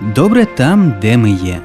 Добре там, де ми є.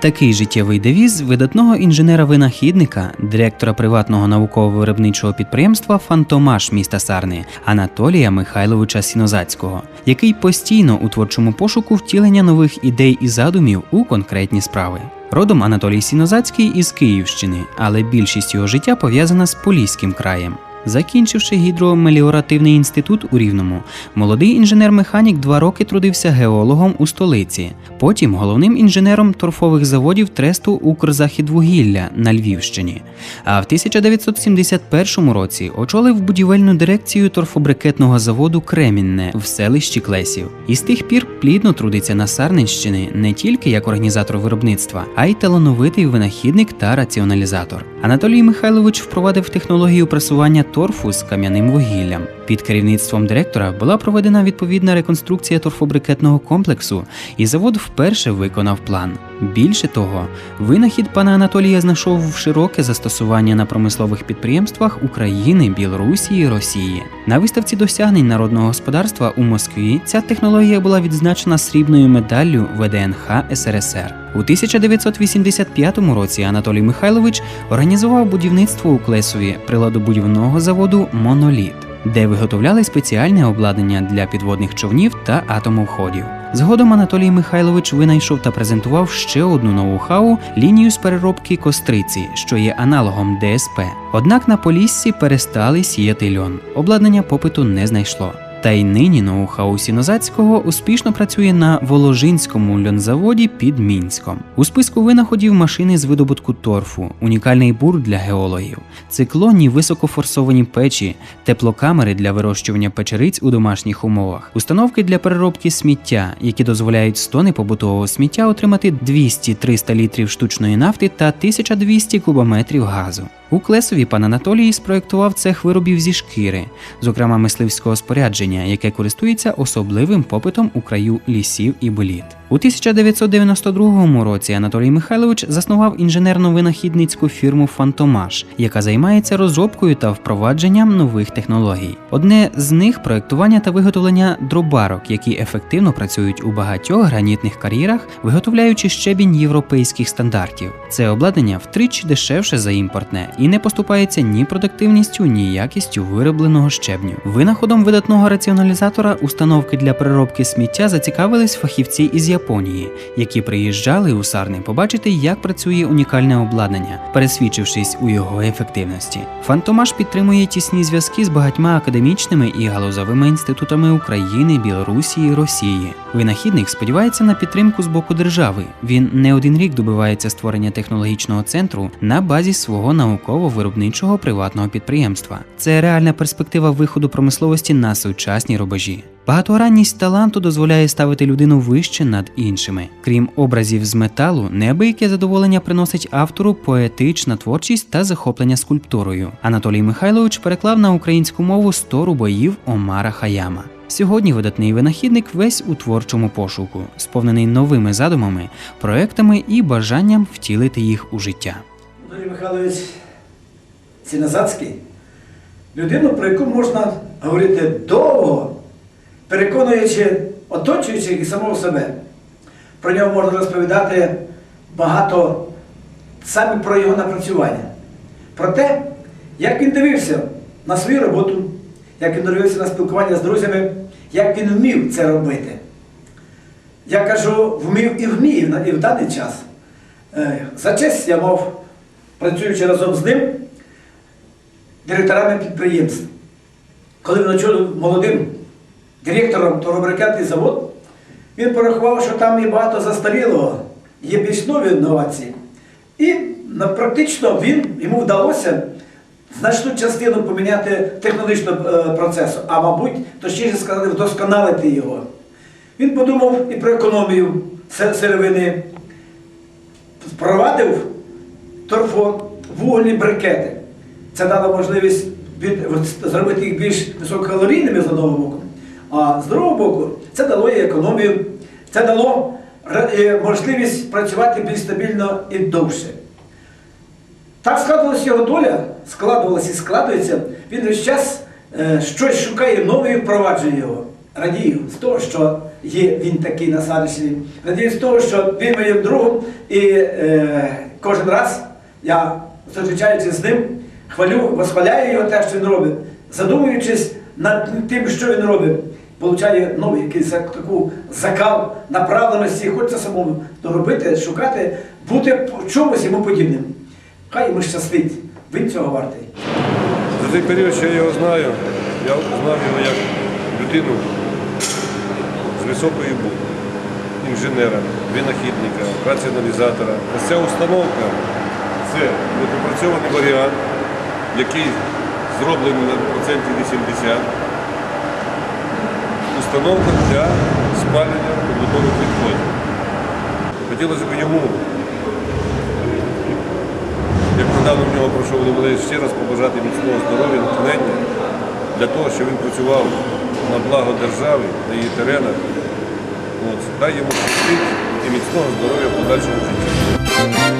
Такий життєвий девіз видатного інженера-винахідника, директора приватного науково-виробничого підприємства Фантомаш міста Сарни Анатолія Михайловича Сінозацького, який постійно у творчому пошуку втілення нових ідей і задумів у конкретні справи. Родом Анатолій Сінозацький із Київщини, але більшість його життя пов'язана з Поліським краєм. Закінчивши гідромеліоративний інститут у Рівному, молодий інженер-механік два роки трудився геологом у столиці, потім головним інженером торфових заводів тресту Укрзахідвугілля на Львівщині. А в 1971 році очолив будівельну дирекцію торфобрикетного заводу Кремінне в селищі Клесів. І з тих пір плідно трудиться на Сарненщини не тільки як організатор виробництва, а й талановитий винахідник та раціоналізатор. Анатолій Михайлович впровадив технологію пресування торфу з кам'яним вугіллям. Під керівництвом директора була проведена відповідна реконструкція торфобрикетного комплексу, і завод вперше виконав план. Більше того, винахід пана Анатолія знайшов широке застосування на промислових підприємствах України, Білорусі Росії. На виставці досягнень народного господарства у Москві ця технологія була відзначена срібною медаллю ВДНХ СРСР. У 1985 році Анатолій Михайлович організував будівництво у Клесові приладобудівного заводу Моноліт, де виготовляли спеціальне обладнання для підводних човнів та атомовходів. Згодом Анатолій Михайлович винайшов та презентував ще одну ноу-хау лінію з переробки костриці, що є аналогом ДСП. Однак на Поліссі перестали сіяти льон. Обладнання попиту не знайшло. Та й нині ноу-хау Сінозацького успішно працює на Воложинському льонзаводі під Мінськом. У списку винаходів машини з видобутку торфу, унікальний бур для геологів, циклонні високофорсовані печі, теплокамери для вирощування печериць у домашніх умовах, установки для переробки сміття, які дозволяють з тони побутового сміття отримати 200-300 літрів штучної нафти та 1200 кубометрів газу. У Клесові пан Анатолій спроєктував цех виробів зі шкіри, зокрема мисливського спорядження, яке користується особливим попитом у краю лісів і боліт. У 1992 році Анатолій Михайлович заснував інженерно-винахідницьку фірму Фантомаш, яка займається розробкою та впровадженням нових технологій. Одне з них проектування та виготовлення дробарок, які ефективно працюють у багатьох гранітних кар'єрах, виготовляючи щебінь європейських стандартів. Це обладнання втричі дешевше за імпортне і не поступається ні продуктивністю, ні якістю виробленого щебню. Винаходом видатного раціоналізатора установки для переробки сміття зацікавились фахівці із Японії, які приїжджали у Сарни побачити, як працює унікальне обладнання, пересвідчившись у його ефективності. Фантомаш підтримує тісні зв'язки з багатьма академічними і галузовими інститутами України, Білорусі Росії. Винахідник сподівається на підтримку з боку держави. Він не один рік добивається створення технологічного центру на базі свого науково-виробничого приватного підприємства. Це реальна перспектива виходу промисловості на сучасні рубежі. Багатогранність таланту дозволяє ставити людину вище над іншими. Крім образів з металу, неабияке задоволення приносить автору поетична творчість та захоплення скульптурою. Анатолій Михайлович переклав на українську мову 100 рубоїв Омара Хаяма. Сьогодні видатний винахідник весь у творчому пошуку, сповнений новими задумами, проектами і бажанням втілити їх у життя. Анатолій Михайлович Сіназацький людину, про яку можна говорити довго, переконуючи оточуючих і самого себе. Про нього можна розповідати багато саме про його напрацювання, про те, як він дивився на свою роботу, як він дивився на спілкування з друзями, як він вмів це робити. Я кажу, вмів і вмію і в даний час. Е, За честь я мав, працюючи разом з ним, директорами підприємств. Коли він очолив молодим директором торгобрикетний завод, він порахував, що там є багато застарілого, є більш нові інновації. І практично він, йому вдалося значну частину поміняти технологічного е, процесу, а мабуть, точніше сказати, вдосконалити його. Він подумав і про економію сировини, впровадив торфовугольні брикети. Це дало можливість зробити їх більш висококалорійними з одного боку, а з другого боку це дало і економію, це дало е, можливість працювати більш стабільно і довше. Так складувалася його доля, складувалася і складується. Він весь час е, щось шукає нове і впроваджує його. радію з того, що є він такий на Сарниччині. Радію з того, що він моїм другом, і е, кожен раз я, зустрічаючись з ним, хвалю, восхваляю його те, що він робить, задумуючись над тим, що він робить. Получає новий якийсь так- таку закал направленості, хочеться самому доробити, шукати, бути в чомусь йому подібним. Хай йому щастить, він цього вартий. За цей період, що я його знаю, я знав його як людину з високої букви, інженера, винахідника, раціоналізатора. Ось ця установка це недопрацьований варіант, який зроблений на проценті 80. Установка для спалення побутових відходів. Хотілося б йому як недавно в нього пройшов ювілей, ще раз побажати міцного здоров'я, натхнення для того, щоб він працював на благо держави, на її теренах. От, дай йому щастить і міцного здоров'я в подальшому житті.